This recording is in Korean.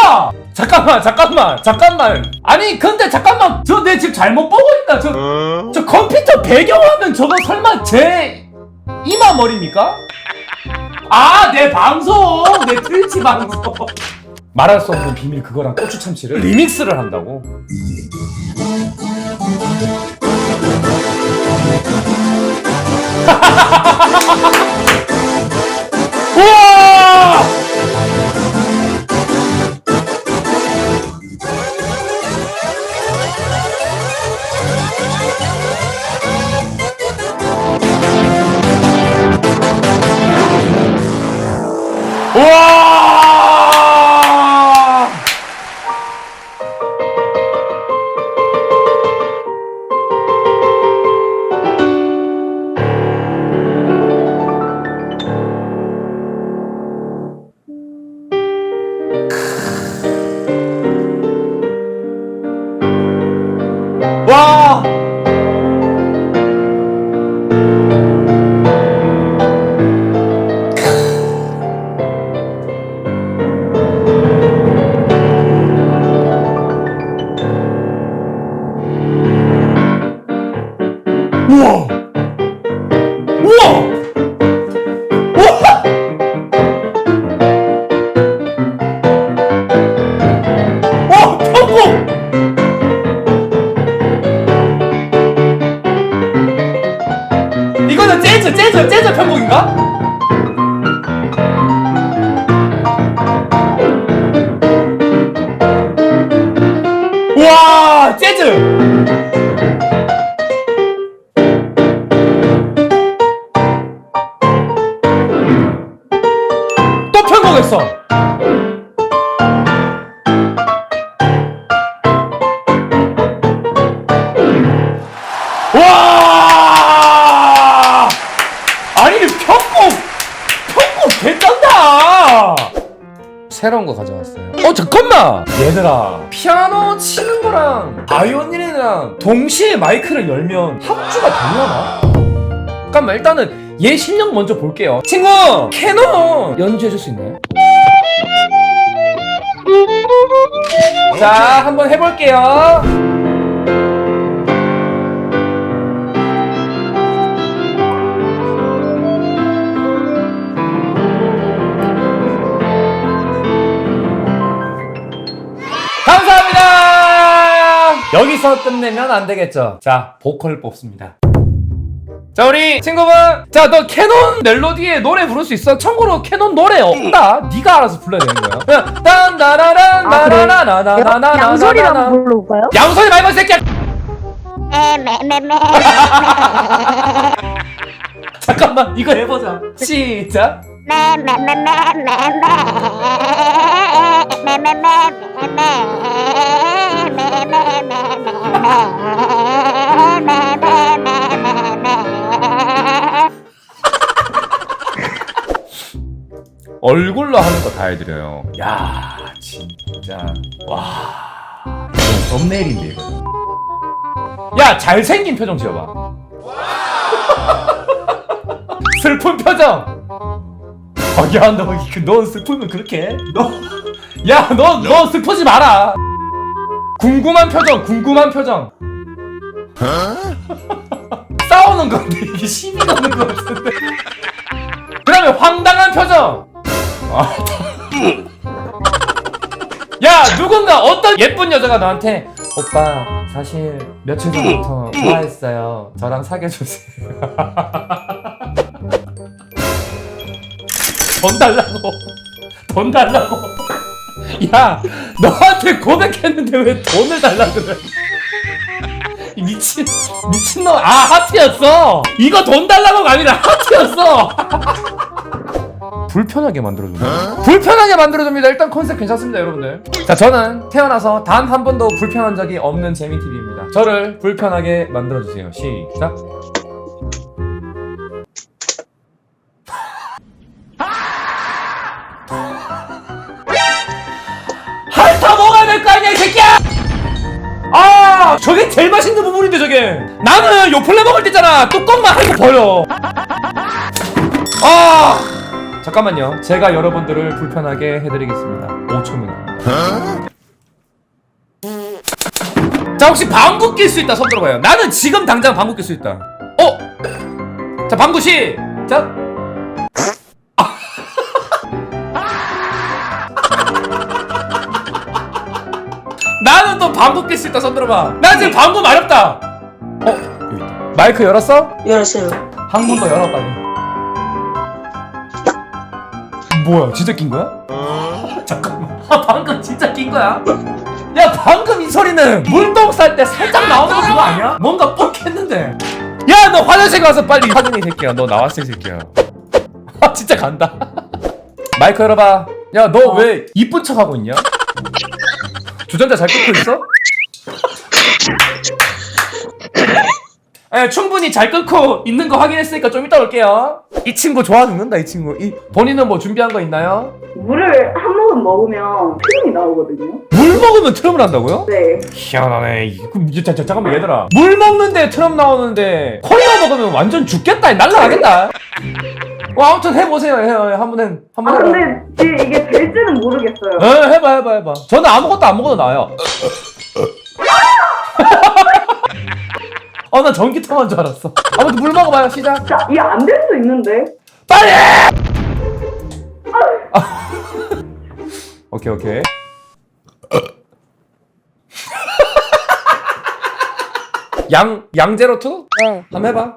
뭐야? 잠깐만 잠깐만 잠깐만. 아니 근데 잠깐만. 저 내 지금 잘못 보고 있다. 저, 저 컴퓨터 배경화면 저거 설마 제 이마 머리입니까? 아 내 방송 내 트위치 방송. 말할 수 없는 비밀 그거랑 고추 참치를 리믹스를 한다고 在这在这 새로운 거 가져왔어요. 어 잠깐만! 얘들아 피아노 치는 거랑 바이올린이랑 동시에 마이크를 열면 합주가 되려나? 잠깐만 일단은 얘 실력 먼저 볼게요. 친구! 캐논! 연주해줄 수 있나요? 자 한번 해볼게요 여기서 끝내면 안 되겠죠. 자, 보컬 뽑습니다. 자, 우리 친구분. 자, 너 캐논 멜로디에 노래 부를 수 있어? 참고로 캐논 노래 없다. 네가 알아서 불러야 되는 거야. 그냥 딴다라란 아, 그래? 나나나나나나나나 양소리랑 한번 불러볼까요? 양소리 말고 이 새끼야. 에메메메 잠깐만 이거 해보자. 시작. 얼굴로 하는 거 다 해드려요. 야 진짜 와 이건 썸네일인데 이거. 야 잘생긴 표정 지어봐. 슬픈 표정. 아, 야, 너, 그- 너 슬프면 그렇게 해? 너, 야, 너, 너 슬프지 마라. 궁금한 표정, 궁금한 표정. 싸우는 건데, 이게 시비 거는 거 같은데. 그 다음에 황당한 표정. 아, 야, 누군가 어떤 예쁜 여자가 너한테 오빠, 사실 며칠 전부터 좋아했어요. 저랑 사귀어주세요. 돈 달라고. 돈 달라고. 야 너한테 고백했는데 왜 돈을 달라 그래? 이 미친 미친놈. 아 하트였어. 이거 돈 달라고가 아니라 하트였어 불편하게 만들어줍니다. 불편하게 만들어줍니다. 일단 컨셉 괜찮습니다 여러분들. 자 저는 태어나서 단 한 번도 불편한 적이 없는 재미TV입니다. 저를 불편하게 만들어주세요. 시작. 핥아 먹어야 될 거 아니야 이 새끼야! 아 저게 제일 맛있는 부분인데 저게. 나는 요플레 먹을 때잖아. 뚜껑만 하고 버려. 아 잠깐만요. 제가 여러분들을 불편하게 해드리겠습니다. 5초면 됩니다 자 혹시 방구 낄 수 있다? 손 들어봐요. 나는 지금 당장 방구 낄 수 있다. 어? 자 방구 시작 나는 또 방구 낄 수 있다 손 들어봐. 나 지금 방구 마렵다. 어? 여기 있다. 마이크 열었어? 열었어요. 항문 더 열어 빨리 뭐야 진짜 낀 거야? 잠깐만 아, 방금 진짜 낀 거야? 야 방금 이 소리는 물똥 쌀때 살짝 나오는 거 그거 아니야? 뭔가 뻑했는데 야 너 화장실 가서 빨리 확인해 이 새끼야 너 나왔어 이 새끼야 아 진짜 간다 마이크 열어봐 야 너 왜 이쁜 척 하고 있냐? 주전자 잘 끊고 있어? 예, 충분히 잘 끊고 있는 거 확인했으니까 좀 이따 올게요. 이 친구 좋아 죽는다, 이 친구. 이, 본인은 뭐 준비한 거 있나요? 물을 한 모금 먹으면 피름이 나오거든요. 물 먹으면 트럼을 한다고요? 네. 희한하네. 이- 그럼 이제 자, 자, 잠깐만 얘들아. 물 먹는데 트럼 나오는데 콜라 먹으면 완전 죽겠다. 날라가겠다. 어, 아무튼 해보세요. 해, 해, 한번 해. 아 한번 해봐. 근데 이게 될지는 모르겠어요. 에, 해봐, 해봐, 해봐. 저는 아무것도 안 먹어도 나요. 어, 나 전기통한 줄 알았어. 아무튼 물 먹어봐요. 시작. 자, 이게 안 될수 있는데. 빨리! 아. 오케이 오케이. 양 양제로 투? 네. 한번 해봐.